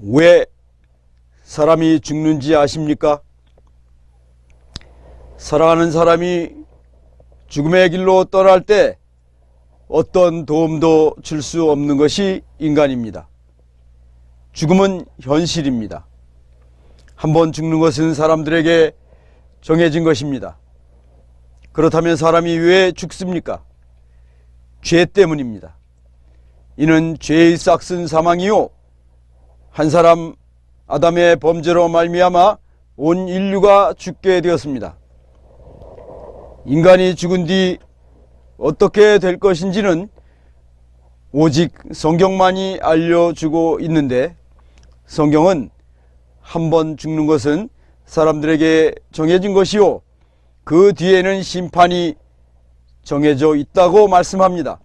왜 사람이 죽는지 아십니까? 사랑하는 사람이 죽음의 길로 떠날 때 어떤 도움도 줄 수 없는 것이 인간입니다. 죽음은 현실입니다. 한번 죽는 것은 사람들에게 정해진 것입니다. 그렇다면 사람이 왜 죽습니까? 죄 때문입니다. 이는 죄의 싹슨 사망이요 한 사람 아담의 범죄로 말미암아 온 인류가 죽게 되었습니다. 인간이 죽은 뒤 어떻게 될 것인지는 오직 성경만이 알려주고 있는데 성경은 한 번 죽는 것은 사람들에게 정해진 것이요 그 뒤에는 심판이 정해져 있다고 말씀합니다.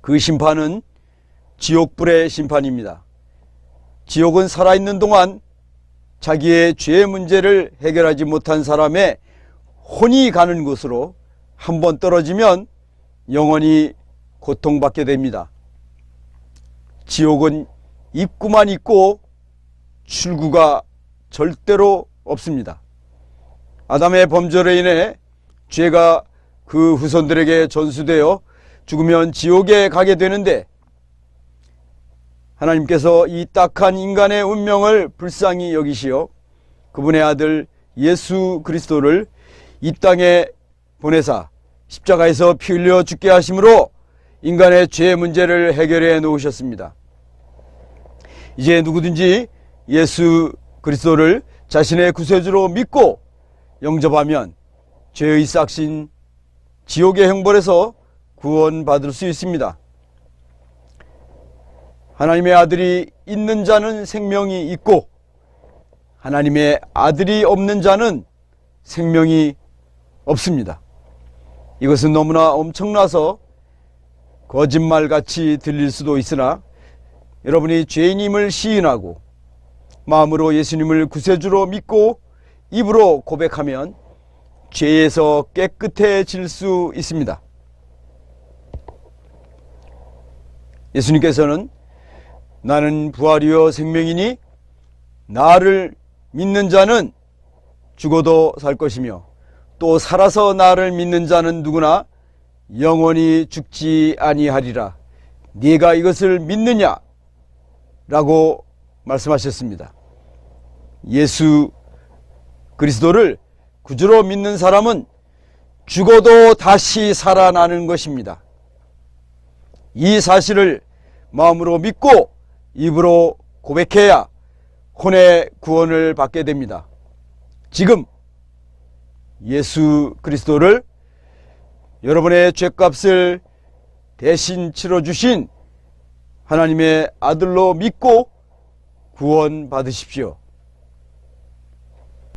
그 심판은 지옥불의 심판입니다. 지옥은 살아있는 동안 자기의 죄 문제를 해결하지 못한 사람의 혼이 가는 곳으로 한 번 떨어지면 영원히 고통받게 됩니다. 지옥은 입구만 있고 출구가 절대로 없습니다. 아담의 범죄로 인해 죄가 그 후손들에게 전수되어 죽으면 지옥에 가게 되는데 하나님께서 이 딱한 인간의 운명을 불쌍히 여기시어 그분의 아들 예수 그리스도를 이 땅에 보내사 십자가에서 피 흘려 죽게 하심으로 인간의 죄 문제를 해결해 놓으셨습니다. 이제 누구든지 예수 그리스도를 자신의 구세주로 믿고 영접하면 죄의 싹신 지옥의 형벌에서 구원받을 수 있습니다. 하나님의 아들이 있는 자는 생명이 있고 하나님의 아들이 없는 자는 생명이 없습니다. 이것은 너무나 엄청나서 거짓말같이 들릴 수도 있으나 여러분이 죄인임을 시인하고 마음으로 예수님을 구세주로 믿고 입으로 고백하면 죄에서 깨끗해질 수 있습니다. 예수님께서는 나는 부활이요 생명이니 나를 믿는 자는 죽어도 살 것이며 또 살아서 나를 믿는 자는 누구나 영원히 죽지 아니하리라. 네가 이것을 믿느냐? 라고 말씀하셨습니다. 예수 그리스도를 구주로 믿는 사람은 죽어도 다시 살아나는 것입니다. 이 사실을 마음으로 믿고 입으로 고백해야 혼의 구원을 받게 됩니다. 지금 예수 그리스도를 여러분의 죄값을 대신 치러주신 하나님의 아들로 믿고 구원 받으십시오.